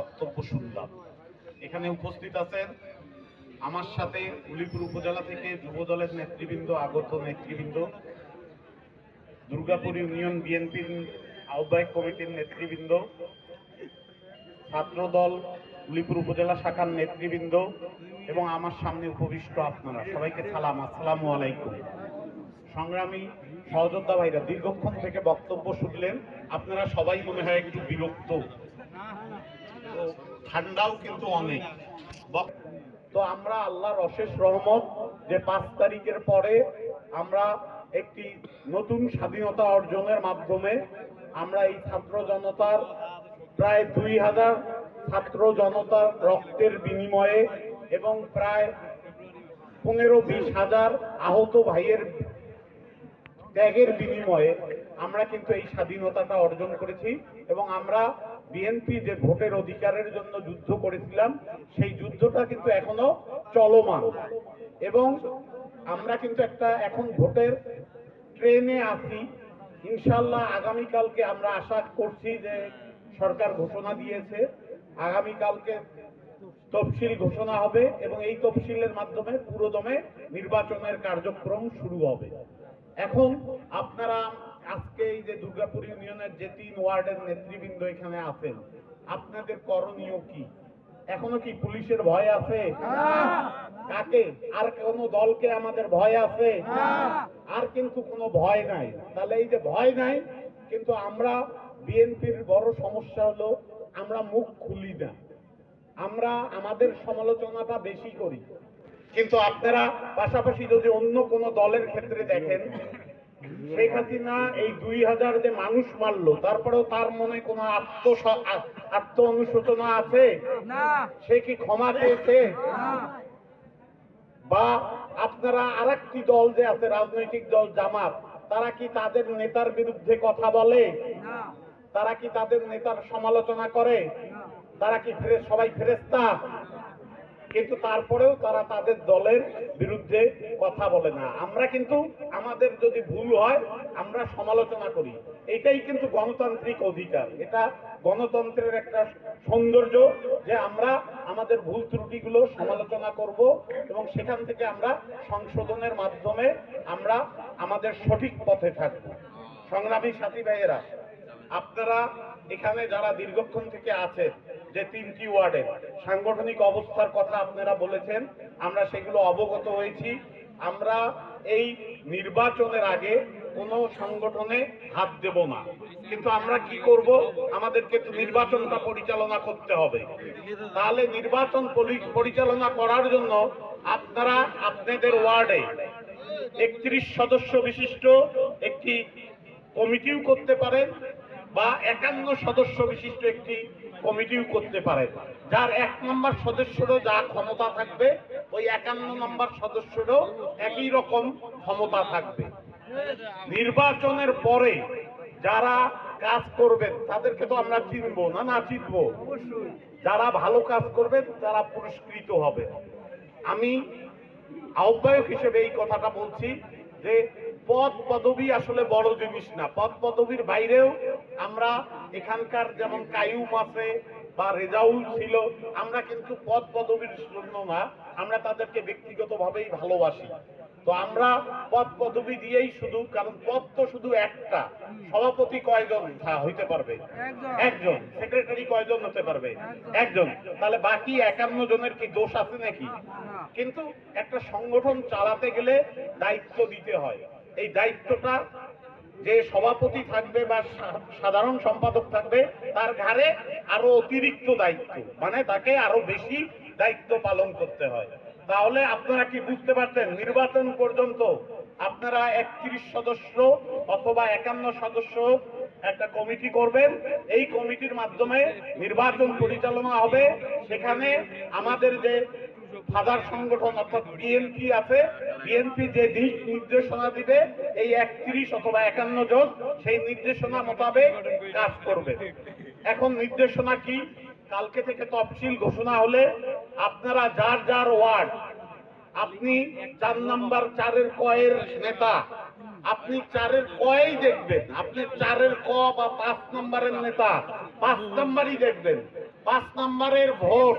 বক্তব্য শুনলাম। এখানে উপস্থিত আছেন আমার সাথে উলিপুর উপজেলা থেকে যুব দলের নেতৃবৃন্দ, আগত নেতৃবৃন্দ, দুর্গাপুর ইউনিয়ন বিএনপির আহ্বায়ক কমিটির নেতৃবৃন্দ, ছাত্রদল উলিপুর উপজেলা শাখার নেতৃবৃন্দ এবং আমার সামনে উপবিষ্ট আপনারা। সবাইকে সালাম, আসসালামু আলাইকুম। সংগ্রামী সহযোদ্ধা ভাইরা, দীর্ঘক্ষণ থেকে বক্তব্য শুনলেন। আপনারা সবাই মনে হয় একটু বিরক্ত। ঠান্ডাও কিন্তু অনেক। তো আমরা আল্লাহর অশেষ রহমত যে পাঁচ তারিখের পরে আমরা একটি নতুন স্বাধীনতা অর্জনের মাধ্যমে আমরা এই ছাত্র জনতার প্রায় দুই হাজার ছাত্র জনতার রক্তের বিনিময়ে এবং প্রায় পনেরো বিশ হাজার আহত ভাইয়ের ত্যাগের বিনিময়ে আমরা কিন্তু এই স্বাধীনতাটা অর্জন করেছি এবং আমরা বিএনপি যে ভোটের অধিকারের জন্য যুদ্ধ করেছিলাম, সেই যুদ্ধটা কিন্তু এখনও চলমান। এবং আমরা কিন্তু একটা এখন ভোটের ট্রেনে আছি। ইনশাল্লাহ আগামীকালকে আমরা আশা করছি যে সরকার ঘোষণা দিয়েছে। আগামীকালকে তফসিল ঘোষণা হবে এবং এই তফসিলের মাধ্যমে পুরোদমে নির্বাচনের কার্যক্রম শুরু হবে। এখন আপনারা আজকে এই যে দুর্গাপুর ইউনিয়নের যে তিন ওয়ার্ডের নেতৃবৃন্দ এখানে আছেন আপনাদের করণীয় কি? এখনও কি পুলিশের ভয় আছে? কাকে? আর কোনো দলকে আমাদের ভয় আছে? আর কিন্তু কোনো ভয় নাই। তাহলে এই যে ভয় নাই কিন্তু আমরা বিএনপির বড় সমস্যা হলো আমরা মুখ খুলি না। আমরা আমাদের সমালোচনাটা বেশি করি। কিন্তু আপনারা পাশাপাশি যদি অন্য কোন দলের ক্ষেত্রে দেখেন শেখ হাসিনা এই দুই হাজার যে মানুষ মারলো তারপরেও তার মনে কোনো আত্ম আত্ম অনুশোচনা আছে? সে কি ক্ষমা পেয়েছে বা আপনারা আরেকটি দল যে আছে রাজনৈতিক দল জামাত তারা কি তাদের নেতার বিরুদ্ধে কথা বলে? তারা কি তাদের নেতার সমালোচনা করে? তারা কি ফেরে সবাই ফেরেস্তা কিন্তু তারপরেও তারা তাদের দলের বিরুদ্ধে কথা বলে না। আমরা কিন্তু আমাদের যদি ভুল হয়, আমরা সমালোচনা করি। এটাই কিন্তু গণতান্ত্রিক অধিকার। এটা গণতন্ত্রের একটা সৌন্দর্য যে আমরা আমাদের ভুল ত্রুটিগুলো সমালোচনা করব এবং সেখান থেকে আমরা সংশোধনের মাধ্যমে আমরা আমাদের সঠিক পথে থাকব। সংগ্রামী সাথী ভাইয়েরা, আপনারা এখানে যারা দীর্ঘক্ষণ থেকে আছেন যে তিনটি ওয়ার্ডে সাংগঠনিক অবস্থার কথা আপনারা বলেছেন, আমরা সেগুলো অবগত হয়েছি। আমরা এই নির্বাচনের আগে কোনো সংগঠনে হাত দেব না। কিন্তু আমরা কি করব? আমাদেরকে তো নির্বাচনটা পরিচালনা করতে হবে। তাহলে নির্বাচন পরিচালনা করার জন্য আপনারা আপনাদের ওয়ার্ডে একত্রিশ সদস্য বিশিষ্ট একটি কমিটিও করতে পারেন বা একান্ন সদস্য বিশিষ্ট একটি কমিটিও করতে পারেন যার এক নম্বর সদস্যরও যা ক্ষমতা থাকবে, ওই একান্ন নম্বর সদস্যরও একই রকম ক্ষমতা থাকবে। নির্বাচনের পরে যারা কাজ করবেন, তাদেরকে তো আমরা চিনবো না না চিনবো। যারা ভালো কাজ করবেন, তারা পুরস্কৃত হবে। আমি আহ্বায়ক হিসেবে এই কথাটা বলছি যে পদ পদবি আসলে বড় জিনিস না। পদ পদবির বাইরেও আমরা এখানকার যেমন কায়ুম আছে বা রেজাউল ছিল আমরা কিন্তু পদ পদবির জন্য না আমরা তাদেরকে ব্যক্তিগতভাবেই ভালোবাসি। তো আমরা পদ পদবি দিয়েই শুধু কারণ পদ তো শুধু একটা সভাপতি কয়জন? হইতে পারবে। একজন। একজন। সেক্রেটারি কয়জন হতে পারবে? একজন। তাহলে বাকি একান্ন জনের কি দোষ আছে নাকি? কিন্তু একটা সংগঠন চালাতে গেলে দায়িত্ব দিতে হয়। এই দায়িত্বটা যে সভাপতি থাকবে বা সাধারণ সম্পাদক থাকবে, তার ঘাড়ে আরও অতিরিক্ত দায়িত্ব। মানে তাকে আরও বেশি দায়িত্ব পালন করতে হয়। তাহলে আপনারা কি বুঝতে পারছেন? নির্বাচন পর্যন্ত আপনারা একত্রিশ সদস্য অথবা একান্ন সদস্য একটা কমিটি করবেন। এই কমিটির মাধ্যমে নির্বাচন পরিচালনা হবে। সেখানে আমাদের যে ফাদার সংগঠন অর্থাৎ বিএনপি আছে। বিএনপি যে দিক নির্দেশনা দিবে, এই একত্রিশ অথবা একান্ন জন সেই নির্দেশনা মোতাবেক কাজ করবে। এখন নির্দেশনা কি? কালকে থেকে তফসিল ঘোষণা হলে আপনারা যার যার ওয়ার্ড, আপনি চার নাম্বার চারের কয়ের নেতা, আপনি চারের কয়েই দেখবেন, আপনি চারের ক বা পাঁচ নম্বরের নেতা, পাঁচ নম্বরই দেখবেন, পাঁচ নম্বরের ভোট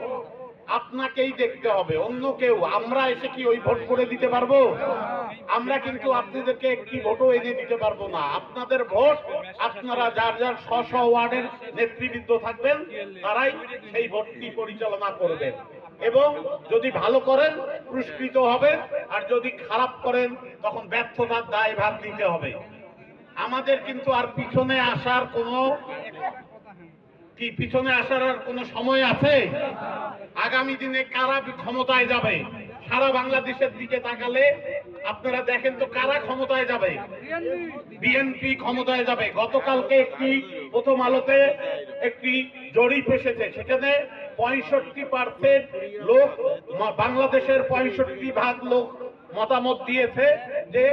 আপনাকেই দেখতে হবে, অন্য কেউ। আমরা এসে কি ওই ভোট করে দিতে পারব? আমরা কিন্তু আপনাদেরকে একটি ভোটও এনে দিতে পারব না। আপনাদের ভোট, আপনারা যার যার স্ব ওয়ার্ডের নেতৃবৃন্দ থাকবেন, তারাই সেই ভোটটি পরিচালনা করবেন। এবং যদি ভালো করেন, পুরস্কৃত হবেন, আর যদি খারাপ করেন, তখন ব্যর্থতার দায় ভাগ দিতে হবে। আমাদের কিন্তু আর পিছনে আসার কোনো কি পিছনে আসার আর কোনো সময় আছে? আগামী দিনে কারা ক্ষমতায় যাবে? সারা বাংলাদেশের দিকে তাকালে আপনারা দেখেন তো কারা ক্ষমতায় যাবে? বিএনপি ক্ষমতায় যাবে। গতকালকে একটি প্রথম আলোতে একটি জরিপ এসেছে। সেখানে পঁয়ষট্টি পার্সেন্ট লোক বাংলাদেশের পঁয়ষট্টি ভাগ লোক মতামত দিয়েছে যে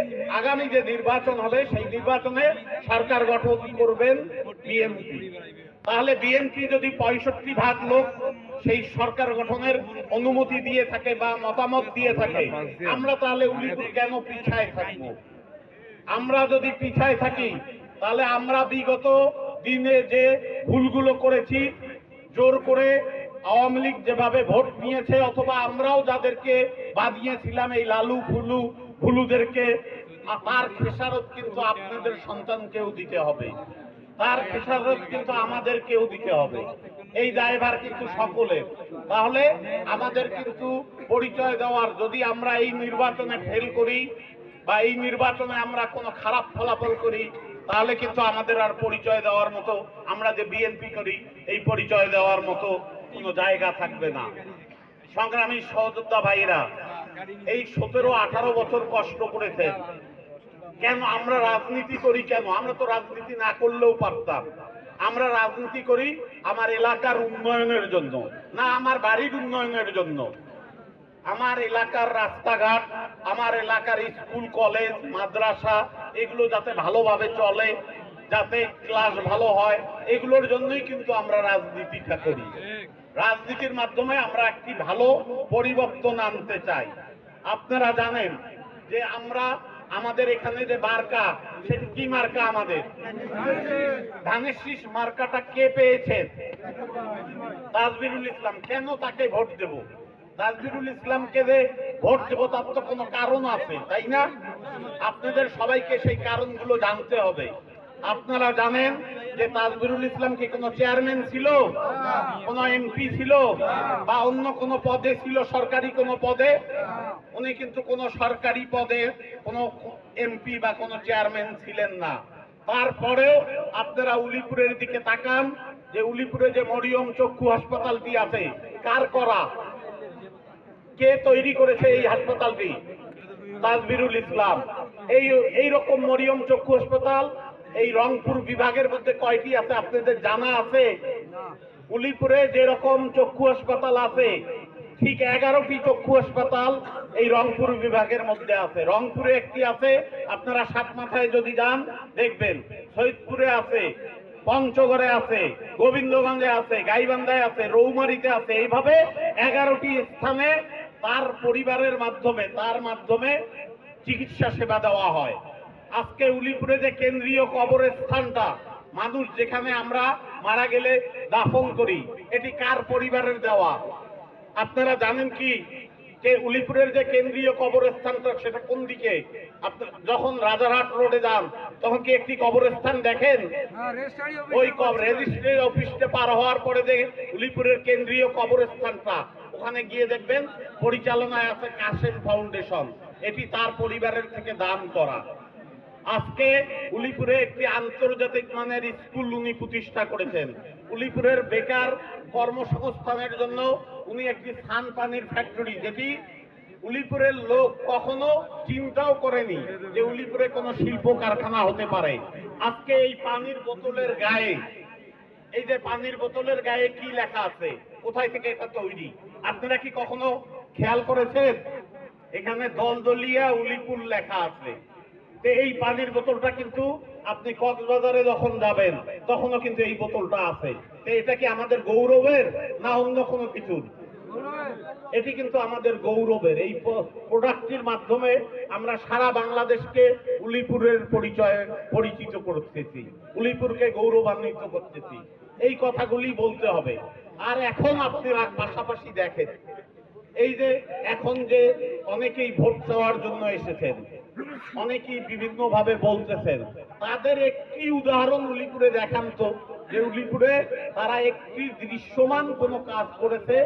আগামী যে নির্বাচন হবে, সেই নির্বাচনে সরকার গঠন করবেন বিএনপি। তাহলে বিএনপি যদি পঁয়ষট্টি ভাগ লোক সেই সরকার গঠনের অনুমতি দিয়ে থাকে বা মতামত দিয়ে থাকে, আমরা তাহলে উলিপুর কেন পিছায় থাকব? আমরা যদি পিছায় থাকি, তাহলে আমরা বিগত দিনে যে ভুলগুলো করেছি, জোর করে আওয়ামী লীগ যেভাবে ভোট নিয়েছে অথবা আমরাও যাদেরকে বাদিয়েছিলাম এই লালু ফুলু ফুলুদেরকে তার খেসারত কিন্তু আপনাদের সন্তানকেও দিতে হবে। তার খেসারত কিন্তু আমাদেরকেও দিতে হবে। এই দায়ভার কিন্তু সকলের। তাহলে আমাদের কিন্তু পরিচয় দেওয়ার, যদি আমরা এই নির্বাচনে ফেল করি বা এই নির্বাচনে আমরা কোনো খারাপ ফলাফল করি, তাহলে কিন্তু আমাদের আর পরিচয় দেওয়ার মতো, আমরা যে বিএনপি করি, এই পরিচয় দেওয়ার মতো কোনো জায়গা থাকবে না। সংগ্রামী সহযোদ্ধা ভাইরা এই সতেরো আঠারো বছর কষ্ট করেছেন। কেন আমরা রাজনীতি করি কেন? আমরা তো রাজনীতি না করলেও পারতাম। আমরা রাজনীতি করি আমার এলাকার উন্নয়নের জন্য, না আমার বাড়ির উন্নয়নের জন্য। আমার এলাকার রাস্তাঘাট, আমার এলাকার স্কুল, কলেজ, মাদ্রাসা, এগুলো যাতে ভালোভাবে চলে, যাতে ক্লাস ভালো হয়, এগুলোর জন্যই কিন্তু আমরা রাজনীতিটা করি। রাজনীতির মাধ্যমে আমরা একটি ভালো পরিবর্তন আনতে চাই। আপনারা জানেন যে আমরা আমাদের এখানে যে মার্কা, সেটি কি মার্কা আমাদের? ধানের শীষ মার্কাটা কে পেয়েছেন? তাজবিরুল ইসলাম। কেন তাকে ভোট দেব? তাজবিরুল ইসলামকে যে ভোট দেবো, তার তো কোনো কারণ আছে, তাই না? আপনাদের সবাইকে সেই কারণগুলো জানতে হবে। আপনারা জানেন যে তাজবিরুল ইসলাম কি কোনো চেয়ারম্যান ছিল, কোনো এমপি ছিল, বা অন্য কোনো পদে ছিল, সরকারি কোনো পদে? উনি কিন্তু কোনো সরকারি পদে কোনো এমপি বা কোনো চেয়ারম্যান ছিলেন না। তারপরেও আপনারা উলিপুরের দিকে তাকান, যে উলিপুরে যে মরিয়ম চক্ষু হাসপাতালটি আছে, কার করা? কে তৈরি করেছে এই হাসপাতালটি? তাজবিরুল ইসলাম। এই এই রকম মরিয়ম চক্ষু হাসপাতাল এই রংপুর বিভাগের মধ্যে কয়টি আছে? আপনাদের জানা আছে? উলিপুরে যেরকম চক্ষু হাসপাতাল আছে ঠিক এগারোটি চক্ষু হাসপাতাল এই রংপুর বিভাগের মধ্যে আছে। রংপুরে একটি আছে আপনারা সাত মাথায় যদি যান দেখবেন। সৈয়দপুরে আছে পঞ্চগড়ে আছে গোবিন্দগঞ্জে আছে গাইবান্ধায় আছে রৌমারিতে আছে। এইভাবে এগারোটি স্থানে তার পরিবারের মাধ্যমে তার মাধ্যমে চিকিৎসা সেবা দেওয়া হয়। আজকে উলিপুরে যে কেন্দ্রীয় কবরস্থানটা মানুষ যেখানে আমরা মারা গেলে দাফন করি এটি কার পরিবারের দেওয়া? আপনারা জানেন কি যে উলিপুরের যে কেন্দ্রীয় কবরস্থানটা সেটা কোন দিকে? যখন রাজারহাট রোডে যান তখন কি একটি কবরস্থান দেখেন? ওই রেজিস্ট্রি অফিসটা পার হওয়ার পরে যে উলিপুরের কেন্দ্রীয় কবরস্থানটা ওখানে গিয়ে দেখবেন পরিচালনায় আছে কাশেম ফাউন্ডেশন। এটি তার পরিবারের থেকে দান করা। আজকে উলিপুরে একটি আন্তর্জাতিক মানের স্কুল উনি প্রতিষ্ঠা করেছেন। উলিপুরের বেকার কর্মসংস্থানের জন্য উনি একটি স্থান পানির ফ্যাক্টরি যেটি উলিপুরের লোক কখনো চিন্তাও করেনি যে উলিপুরে কোনো শিল্প কারখানা হতে পারে। আজকে এই পানির বোতলের গায়ে, এই যে পানির বোতলের গায়ে কি লেখা আছে? কোথায় থেকে এটা তৈরি? আপনারা কি কখনো খেয়াল করেছেন? এখানে দলদলিয়া উলিপুর লেখা আছে। এই পানির বোতলটা কিন্তু আপনি কক্সবাজারে যখন যাবেন, তখনও কিন্তু এই বোতলটা আছে। এটা কি আমাদের গৌরবের না অন্য কোনো কিছুর? এটি কিন্তু আমাদের গৌরবের। এই প্রোডাক্টটির মাধ্যমে আমরা সারা বাংলাদেশকে উলিপুরের পরিচয়ে পরিচিত করতেছি, উলিপুরকে গৌরবান্বিত করতেছি। এই কথাগুলি বলতে হবে। আর এখন আপনারা পাশাপাশি দেখেন। এই যে এখন যে অনেকেই ভোট চাওয়ার জন্য এসেছেন অনেকেই বিভিন্ন ভাবে বলতেছেন। তাদের একটি উদাহরণ উলিপুরে দেখান তো, যে উলিপুরে তারা একটি দৃশ্যমান কোন কাজ করেছে,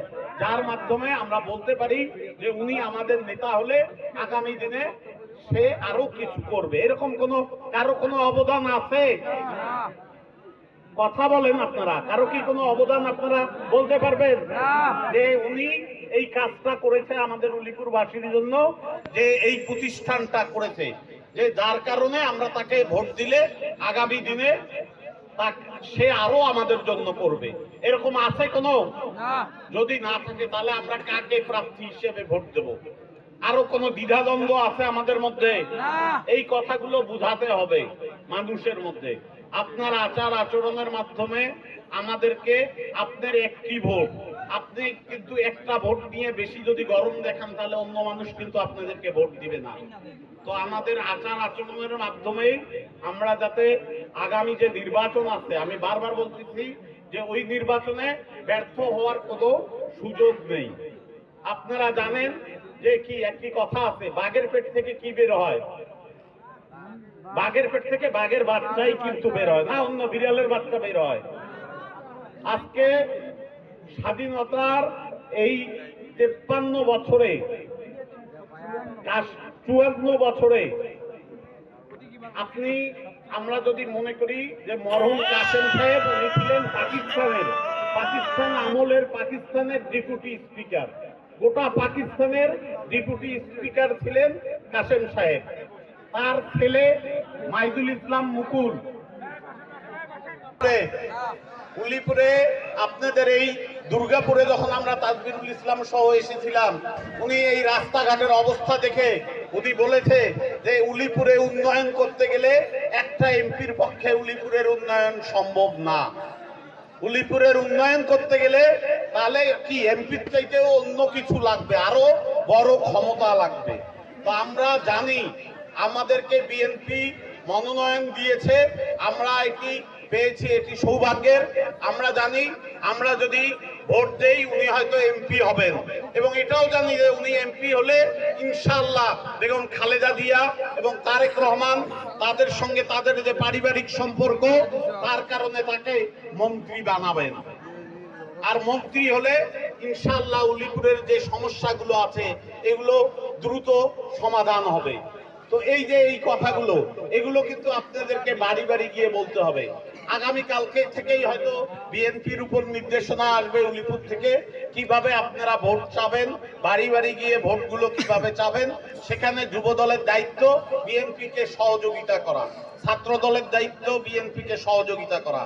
যার মাধ্যমে আমরা বলতে পারি যে উনি আমাদের নেতা হলে আগামী দিনে সে আরও কিছু করবে। এরকম কোনো, কারও কোনো অবদান আছে? কথা বলেন আপনারা। কারও কি কোনো অবদান আপনারা বলতে পারবেন? যে উনি এই কাজটা করেছে আমাদের উলিপুরবাসীর জন্য যে এই প্রতিষ্ঠানটা করেছে। যে যার কারণে আমরা তাকে ভোট দিলে আগামী দিনে সে আরও আমাদের জন্য করবে। এরকম আছে কোনো? যদি না থাকে তাহলে আমরা কাকে প্রার্থী হিসেবে ভোট দেব? আরও কোনো দ্বিধাদ্বন্দ্ব আছে আমাদের মধ্যে? এই কথাগুলো বুঝাতে হবে মানুষের মধ্যে। আপনার আচার আচরণের মাধ্যমে আমাদেরকে আপনার একটি ভোট। আপনি কিন্তু একটা ভোট নিয়ে বেশি যদি গরম দেখান, তাহলে অন্য মানুষ কিন্তু আপনাদেরকে ভোট দিবে না। তো আমাদের আচার আচরণের মাধ্যমে আমরা যাতে আগামী যে নির্বাচন আছে, আমি বারবার বলতেছি যে ওই নির্বাচনে ব্যর্থ হওয়ার কোনো সুযোগ নেই। আপনারা জানেন যে কি একটি কথা আছে, বাঘের পেট থেকে কি বের হয়? বাঘের পেট থেকে বাঘের বাচ্চাই কিন্তু বের হয়, না অন্য বিড়ালের বাচ্চা বের হয়। আজকে স্বাধীনতার এই তেপ্পান্ন বছরে চুয়ান্ন বছরে, আপনি, আমরা যদি মনে করি যে মরহুম কাসেম সাহেব উনি ছিলেন পাকিস্তানের, পাকিস্তান আমলের পাকিস্তানের ডেপুটি স্পিকার। গোটা পাকিস্তানের ডেপুটি স্পিকার ছিলেন কাসেম সাহেব। তার ছেলে মাইদুল ইসলাম মুকুল। উলিপুরে আপনাদের এই দুর্গাপুরে যখন আমরা তাজবিরুল ইসলাম সহ এসেছিলাম, উনি এই রাস্তাঘাটের অবস্থা দেখে উনি বলেছে যে উলিপুরে উন্নয়ন করতে গেলে একটা এমপির পক্ষে উলিপুরের উন্নয়ন সম্ভব না। উলিপুরের উন্নয়ন করতে গেলে তাহলে কি এমপির চাইতেও অন্য কিছু লাগবে? আরও বড় ক্ষমতা লাগবে। তো আমরা জানি আমাদেরকে বিএনপি মনোনয়ন দিয়েছে। আমরা এটি পেয়েছি, এটি সৌভাগ্যের। আমরা জানি, আমরা যদি ভোট দেই, উনি হয়তো এমপি হবেন। এবং এটাও জানি যে উনি এমপি হলে ইনশাল্লাহ বেগম খালেদা দিয়া এবং তারেক রহমান তাদের সঙ্গে তাদের যে পারিবারিক সম্পর্ক, তার কারণে তাকে মন্ত্রী বানাবেন। আর মন্ত্রী হলে ইনশাল্লাহ উলিপুরের যে সমস্যাগুলো আছে, এগুলো দ্রুত সমাধান হবে। তো এই যে এই কথাগুলো, এগুলো কিন্তু আপনাদেরকে বাড়ি বাড়ি গিয়ে বলতে হবে। আগামী কালকে থেকেই হয়তো বিএনপির উপর নির্দেশনা আসবে উলিপুর থেকে, কীভাবে আপনারা ভোট চাবেন, বাড়ি বাড়ি গিয়ে ভোটগুলো কীভাবে চাবেন, সেখানে যুব দলের দায়িত্ব বিএনপিকে সহযোগিতা করা ছাত্র দলের দায়িত্ব বিএনপিকে সহযোগিতা করা।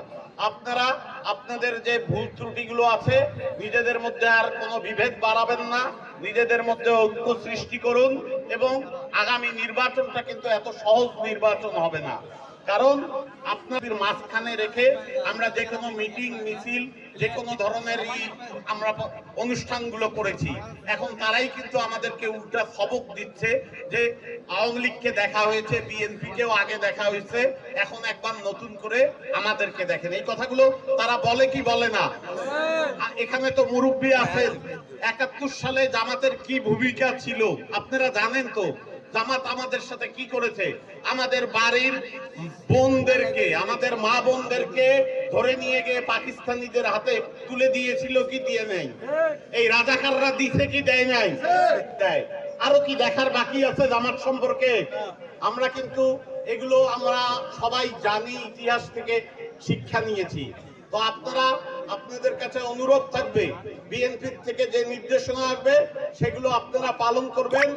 আপনারা, আপনাদের যে ভুল ত্রুটিগুলো আছে, নিজেদের মধ্যে আর কোনো বিভেদ বাড়াবেন না। নিজেদের মধ্যে ঐক্য সৃষ্টি করুন এবং আগামী নির্বাচনটা কিন্তু এত সহজ নির্বাচন হবে না। কারণ আপনাদের মাঝখানে রেখে আমরা যে কোনো মিটিং, মিছিল, যে কোনো ধরনের আমরা অনুষ্ঠানগুলো করেছি। এখন তারাই কিন্তু আমাদেরকে উল্টা সবক দিচ্ছে যে আওয়ামী লীগকে দেখা হয়েছে, বিএনপিকেও আগে দেখা হয়েছে, এখন একবার নতুন করে আমাদেরকে দেখেন। এই কথাগুলো তারা বলে কি বলে না? এখানে তো মুরব্বী আছেন। একাত্তর সালে জামাতের কি ভূমিকা ছিল? আপনারা জানেন তো? জামাত আমাদের সাথে কি করেছে? আমাদের বাড়ির বোনদেরকে, আমাদের মা বোনদেরকে ধরে নিয়ে গিয়ে পাকিস্তানিদের হাতে তুলে দিয়েছিল কি দিয়ে নেই? এই রাজাকাররা দিছে কি দেয় নাই? দেয়। আরও কি দেখার বাকি আছে জামাত সম্পর্কে? আমরা কিন্তু এগুলো আমরা সবাই জানি, ইতিহাস থেকে শিক্ষা নিয়েছি। তো আপনারা, আপনাদের কাছে অনুরোধ থাকবে বিএনপি থেকে যে নির্দেশনা আসবে, সেগুলো আপনারা পালন করবেন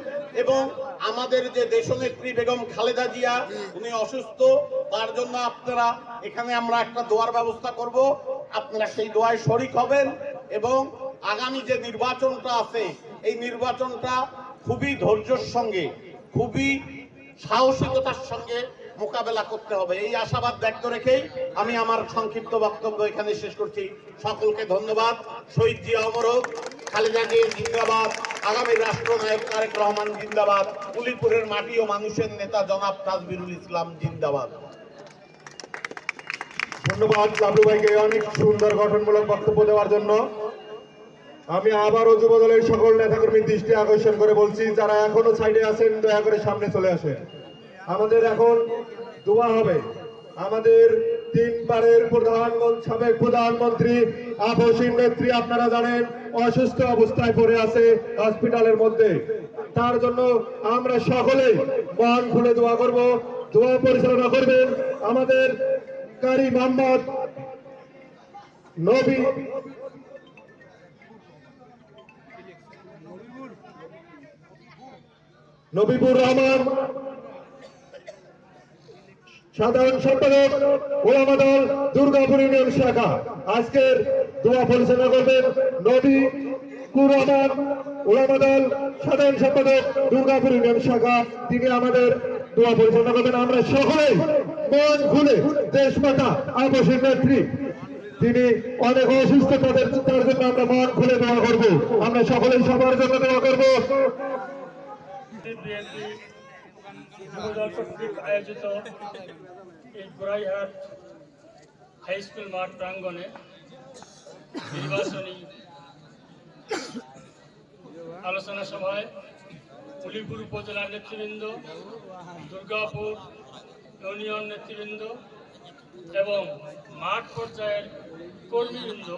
এবং আমাদের যে দেশনেত্রী বেগম খালেদা জিয়া উনি অসুস্থ তার জন্য আপনারা এখানে আমরা একটা দোয়ার ব্যবস্থা করব। আপনারা সেই দোয়ায় শরিক হবেন এবং আগামী যে নির্বাচনটা আছে এই নির্বাচনটা খুবই ধৈর্যের সঙ্গে খুবই সাহসিকতার সঙ্গে মোকাবেলা করতে হবে। এই আশাবাদ ব্যক্ত রেখেই আমি আমার সংক্ষিপ্ত বক্তব্য এখানে শেষ করছি। সকলকে ধন্যবাদ। শহীদ জিয়া অমর হোক, খালেদা জিয়া জিন্দাবাদ, আগামী তারেক রহমান জিন্দাবাদ, উলিপুরের মাটি ও মানুষের নেতা তাজবিরুল ইসলাম জিন্দাবাদ। ধন্যবাদ অনেক সুন্দর গঠনমূলক বক্তব্য দেওয়ার জন্য। আমি আবারও যুব দলের সকল নেতাকর্মীর দৃষ্টি আকর্ষণ করে বলছি, যারা এখনও সাইডে আছেন, দয়া করে সামনে চলে আসেন। আমাদের এখন দোয়া হবে। আমাদের তিনবারের প্রধানমন্ত্রী, সাবেক প্রধানমন্ত্রী আপসীন নেত্রী, আপনারা জানেন অসুস্থ অবস্থায় পড়ে আছে হসপিটালের মধ্যে। তার জন্য আমরা সকলেই মন খুলে দোয়া করব, দোয়া পরিচালনা করবেন আমাদের কারি মোহাম্মদ নবী। নবীপুর রহমান। সাধারণ সম্পাদক, ওলামা দল, দুর্গাপুর ইউনিয়ন শাখা। আজকের দোয়া পরিচালনা করবেন নবী কুর রহমান ওলামা দল, সাধারণ সম্পাদক দুর্গাপুর ইউনিয়ন শাখা। তিনি আমাদের দোয়া পরিচালনা করবেন। আমরা সকলেই মন খুলে দেশমাতা আপসের নেত্রী। তিনি অনেক অসুস্থ, তাদের তার জন্য আমরা মন খুলে দোয়া করব। আমরা সকলেই সবার জন্য দোয়া করব। আয়োজিত এই গোড়াইহাট হাই স্কুল মাঠ প্রাঙ্গণে নির্বাচনী আলোচনা সভায় উলিপুর উপজেলার নেতৃবৃন্দ, দুর্গাপুর ইউনিয়ন নেতৃবৃন্দ এবং মাঠ পর্যায়ের কর্মীবৃন্দ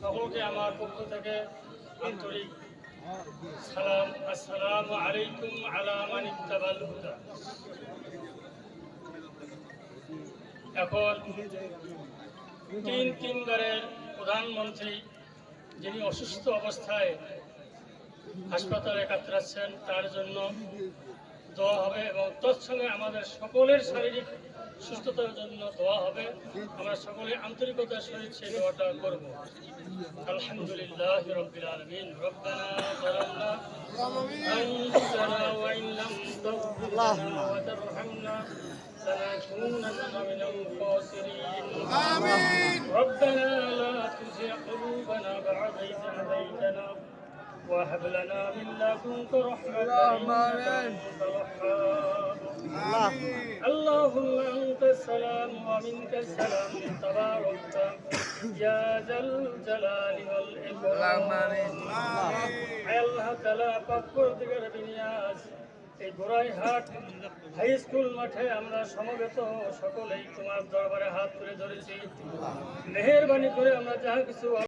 সকলকে আমার পক্ষ থেকে আন্তরিক সালাম, আসসালাম আলাইকুম আলা মান ইত্তাবাল এখন তিন তিনবারের প্রধানমন্ত্রী যিনি অসুস্থ অবস্থায় হাসপাতালে কাতরাচ্ছেন তার জন্য দোয়া হবে এবং তৎসঙ্গে আমাদের সকলের শারীরিক সুস্থতার জন্য দোয়া হবে। আমরা সকলে আন্তরিকতার সহিত সেই দোয়াটা করব। আলহামদুলিল্লাহ রব্বিল আলামিন। রব্বানা আমিন। وهب لنا من لدنك رحمة إنك أنت الوهاب اللهم أنت السلام ومنك السلام تباركت يا ذا الجلال والإكرام আল্লাহ তালা পক্ষ থেকে বিনিয়াস এই গোড়াইহাট হাই স্কুল মাঠে আমরা সমবেত সকলেই তোমার দরবারে হাত তুলে ধরেছি মেহেরবানি করে আমরা যাহা কিছু